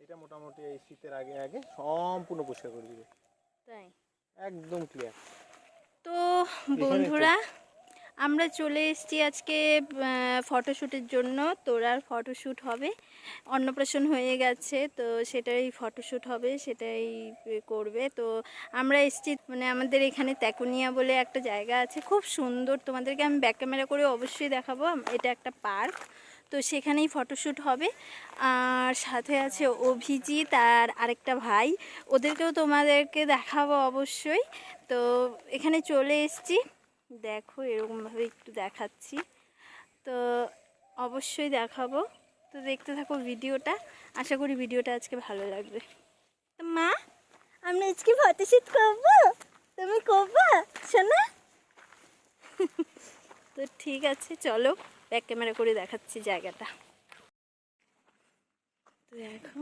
এটা মোটামুটি এই শীতের আগে আগে সম্পূর্ণ পরিষ্কার করে দিবে। তাই? একদম ক্লিয়ার তো বন্ধুরা আমরা চলে এসেছি আজকে ফটোশ্যুটের জন্য। তোরার ফটোশ্যুট হবে। অন্নপ্রাশন হয়ে গেছে, তো সেটাই ফটোশ্যুট হবে, সেটাই করবে। তো আমরা এসেছি মানে আমাদের এখানে ত্যাকুনিয়া বলে একটা জায়গা আছে। খুব সুন্দর। তোমাদেরকে আমি ব্যাক ক্যামেরা করে অবশ্যই দেখাবো। এটা একটা পার্ক। তো সেখানেই ফটোশ্যুট হবে। আর সাথে আছে অভিজিৎ আর আরেকটা ভাই। ওদেরকেও তোমাদেরকে দেখাবো অবশ্যই। তো এখানে চলে এসেছি। দেখো, এরকমভাবে একটু দেখাচ্ছি। তো অবশ্যই দেখাবো। তো দেখতে থাকো ভিডিওটা। আশা করি ভিডিওটা আজকে ভালো লাগবে। তো মা, আমরা আজকে ফটোশ্যুট করব? তুমি করব? শোনা। তো ঠিক আছে, চলো ব্যাক ক্যামেরা করে দেখাচ্ছি জায়গাটা। তো দেখো।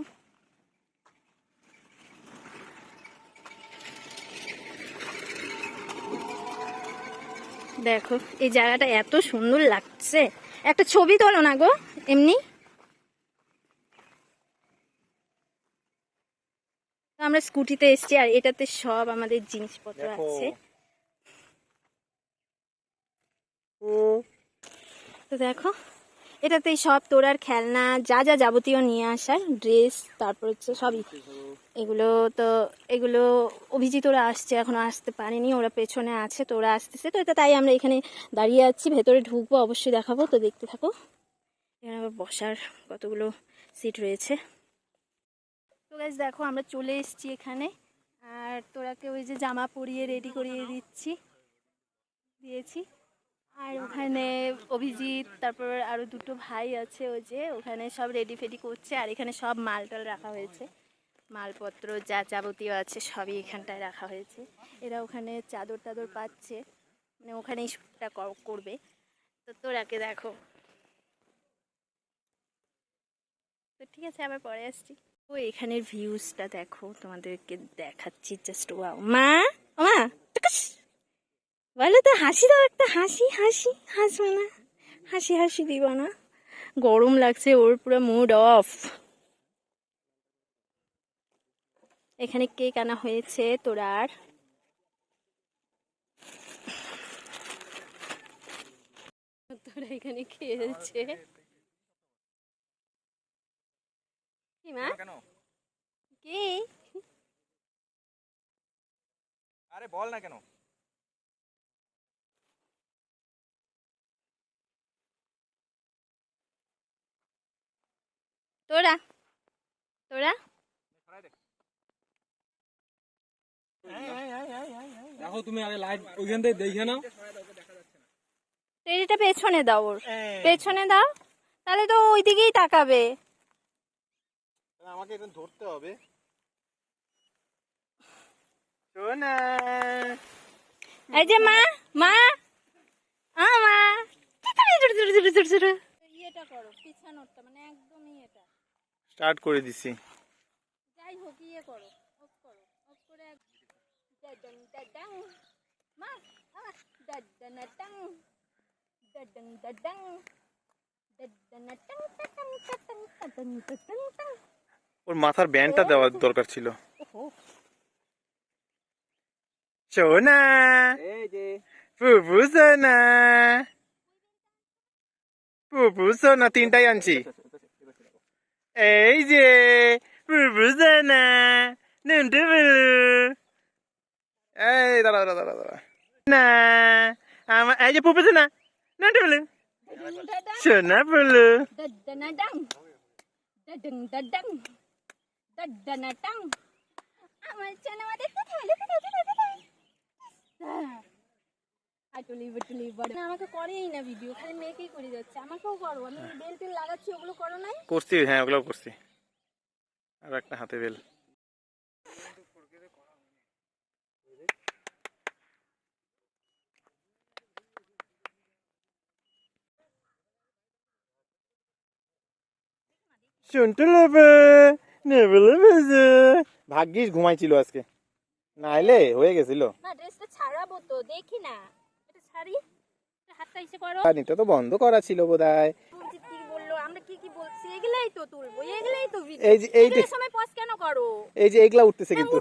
দেখো এই জায়গাটা এত সুন্দর লাগছে। একটা ছবি তোলো না গো এমনি। আমরা স্কুটিতে এসছি আর এটাতে সব আমাদের জিনিসপত্র আছে। ও। তো দেখো এটাতে সব তোরার খেলনা, যা যা যাবতীয় নিয়ে আসার ড্রেস তারপর হচ্ছে সবই এগুলো তো এগুলো অভিজিৎ ওরা আসছে, এখনও আসতে পারেনি, ওরা পেছনে আছে, তো ওরা আসতেছে, তো এটা তাই আমরা এখানে দাঁড়িয়ে আছি, ভেতরে ঢুকবো, অবশ্যই দেখাবো, তো দেখতে থাকো। এখানে আবার বসার কতগুলো সিট রয়েছে। তো গাইজ দেখো, আমরা চলে এসেছি এখানে, আর তোরাকে ওই যে জামা পরিয়ে রেডি করিয়ে দিচ্ছি, দিয়েছি। আর ওখানে অভিজিৎ, তারপর আরও দুটো ভাই আছে ওই যে, ওখানে সব রেডি ফেডি করছে, আর এখানে সব মাল মালটাল রাখা হয়েছে। মালপত্র যা যাবতীয় আছে সবই এখানটায় রাখা হয়েছে। এরা ওখানে চাদর টাদর পাচ্ছে মানে ওখানেই শ্যুটটা কর- করবে। তো তোরাকে দেখো। তো ঠিক আছে, আবার পরে আসছি। ও, এখানের ভিউজটা দেখো, তোমাদেরকে দেখাচ্ছি জাস্ট ওয়াও মা, ও মা। বলো তো হাসি দাও একটা হাসি হাসি হাসবে না। হাসি হাসি দিব না। গরম লাগছে ওর পুরো মুড অফ এখানে কেক আনা হয়েছে তোরার তোরা এখানে খেয়েছে। কি মা? কি? আরে বল না কেন? তোরা তোরা। দেখো তুমি আগে লাইট ওইখান থেকে দেখে নাও। টেরিটা পেছনে দাও ওর। পেছনে দাও তাহলে তো ওই দিকেই তাকাবে। আমাকে এটা ধরতে হবে। সোনা। এই যে মা মা। আ মা। ইয়েটা করো পিছানোরটা মানে একদমই এটা স্টার্ট করে দিছি। যাই হোক ইয়ে করো অফ করো অফ করে দাদাং দাদাং মা আ, দাদানাটাং দাদাং দাদাং টাটাং টাং ওর মাথার ব্যান্ডটা দেওয়ার দরকার ছিল। ওহো। সোনা। পুপু সোনা। পুপু সোনা তিনটাই আনছি। এই যে পুপু সোনা নুনটু বুলু এই দাঁড়া দাঁড়া দাঁড়া দাঁড়া না আমার এই যে পুপু সোনা নুনটু বুলু দাদাং সোনা বুলু Dadadang. Dadang dadang. Dadanatang. আমার চ্যানেল দেখতে থাকলে না, আমাকে করেই না ভিডিও খালি মেয়েকেই করে যাচ্ছে। আমাকেও করো আমি বেল টেল লাগাচ্ছি ওগুলো করো নাই? করছি হ্যাঁ ওগুলো করছি। আর একটা হাতে বেল শুনতে নেবে নেবে নেবে ভাগ্যিস ঘুমাইছিল আজকে। না এলে হয়ে গেছিল। না ড্রেসটা ছাড়াবো তো দেখি না। বন্ধ করা ছিল বোধহয়। এই যে এইগুলা উঠতেছে কিন্তু।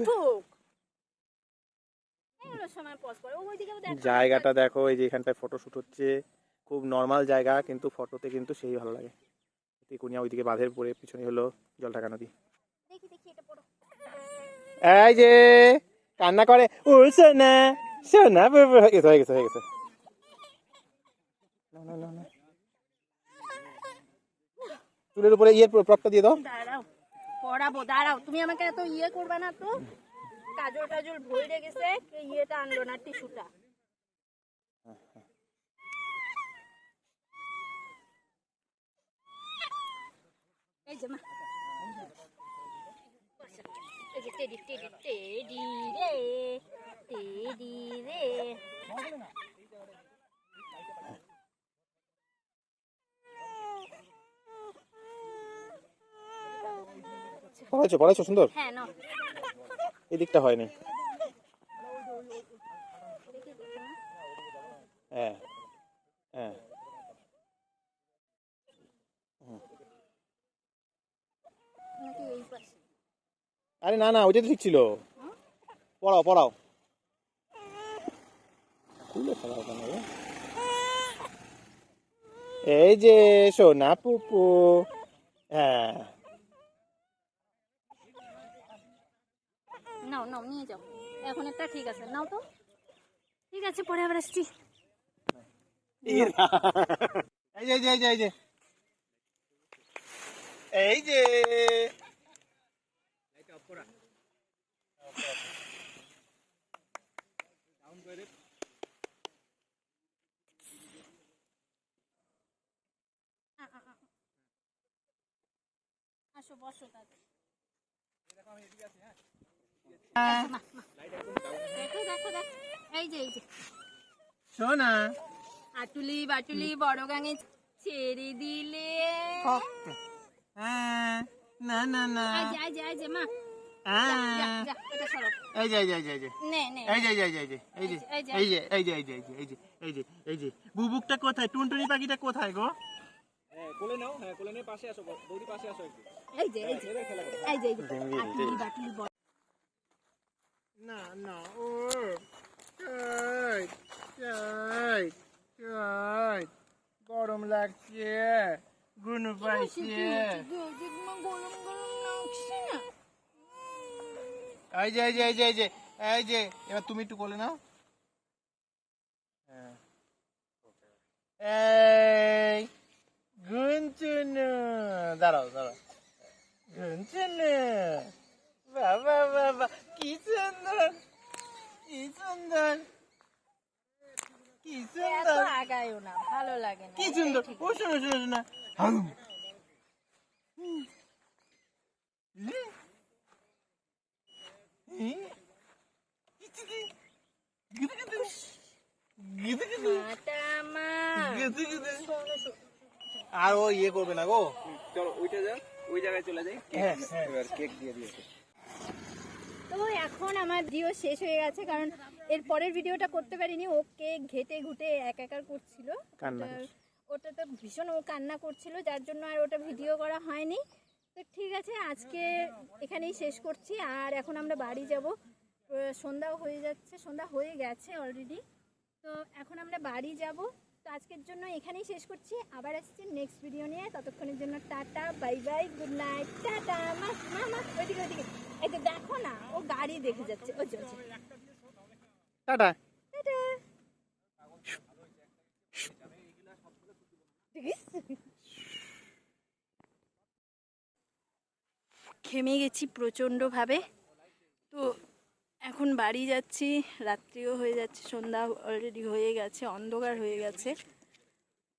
জায়গাটা দেখো এই যে এখানটায় ফটো ফটোশুট হচ্ছে। খুব নর্মাল জায়গা কিন্তু ফটোতে কিন্তু সেই ভালো লাগে। তিকুনিয়া ওইদিকে বাঁধের পরে পিছনে হলো জল ঢাকা নদী এই যে কান্না করে উল সোনা সোনা হয়ে গেছে হয়ে গেছে। চুলের উপরে ইয়ের প্রপটা দিয়ে দাও। দাঁড়াও পড়াবো দাঁড়াও। তুমি আমাকে এত ইয়ে করবে না তো? কাজল টাজল ভরে গেছে ইয়েটা আনলো না টিস্যুটা? এই যে মা। এই যে টেডি টেডি টেডি রে টেডি রে। পড়াইছো পড়াইছো সুন্দর? হ্যাঁ নাও। এই দিকটা হয়নি। হ্যাঁ হ্যাঁ। আরে না না ওইটা তো ঠিক ছিল। পড়াও পড়াও। খুলে ফেলা কেন এই যে সোনা পুপু। হ্যাঁ। নাও নাও নিয়ে যাও। এখন একটা ঠিক আছে। নাও তো। ঠিক আছে পরে আবার আসছি। এই যে এই যে এই যে এই যে। আসো বসো তাহলে। দেখো দেখো দেখো এই যে এই যে সোনা আটুলি বাটুলি বড় গাঙে ছেড়ে দিলে হ্যাঁ না না না এই যে এই যে এই যে মা হ্যাঁ এই যে এই যে এই যে এই যে এই যে এই যে এই যে এই যে এই যে এই যে এই যে এই যে এই যে এই যে এই যে এই যে বুবুকটা কোথায় টুনটুনি পাখিটা কোথায় গো হ্যাঁ কোলে নাও হ্যাঁ কোলে নিয়ে পাশে আসো বৌদি পাশে আসো একটু এই যে এই যে এই যে এই যে আটুলি বাটুলি বড় না না ও গরম লাগছে। গুনু পাইছে। গরম গরম লাগছে না? এই যে এই যে এই যে এই যে এই যে এবার তুমি একটু কোলে নাও। হ্যাঁ। এই গুনচুনু। দাঁড়াও দাঁড়াও। গুনচুনু। বাবা বাবা কি সুন্দর কি সুন্দর কি সুন্দর আগায়ও না ভালো লাগে না। কি সুন্দর ও শোনো শোনো শোনো। হাউ লে। মাটা মা আর ও ইয়ে করবে না গো। চলো ওইটা যা ওই জায়গায় চলে যাই। হ্যাঁ হ্যাঁ। এবার কেক দিয়ে দিয়েছে। তো এখন আমার ভিডিও শেষ হয়ে গেছে কারণ এর পরের ভিডিওটা করতে পারিনি। ওকে ঘেটে ঘুটে এক একার করছিল। ওটা- ওটা তো ভীষণ ও কান্না করছিল যার জন্য আর ওটা ভিডিও করা হয়নি। তো ঠিক আছে আজকে এখানেই শেষ করছি। আর এখন আমরা বাড়ি যাব। সন্ধ্যাও হয়ে যাচ্ছে সন্ধ্যা হয়ে গেছে অলরেডি তো এখন আমরা বাড়ি যাব। তো আজকের জন্য এখানেই শেষ করছি। আবার আসছি নেক্সট ভিডিও নিয়ে। ততক্ষণের জন্য tata bye bye good night tata মা মা মা ওইদিকে ওইদিকে। এই তো দেখো না ও গাড়ি দেখে যাচ্ছে। ও চলছে টাটা। টাটা। ঘেমে গেছি প্রচণ্ডভাবে। তো এখন বাড়ি যাচ্ছি, রাত্রিও হয়ে যাচ্ছে, সন্ধ্যা অলরেডি হয়ে গেছে, অন্ধকার হয়ে গেছে।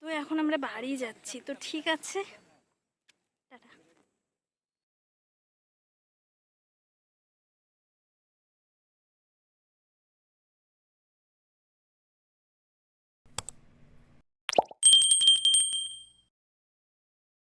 তো এখন আমরা বাড়ি যাচ্ছি। তো ঠিক আছে।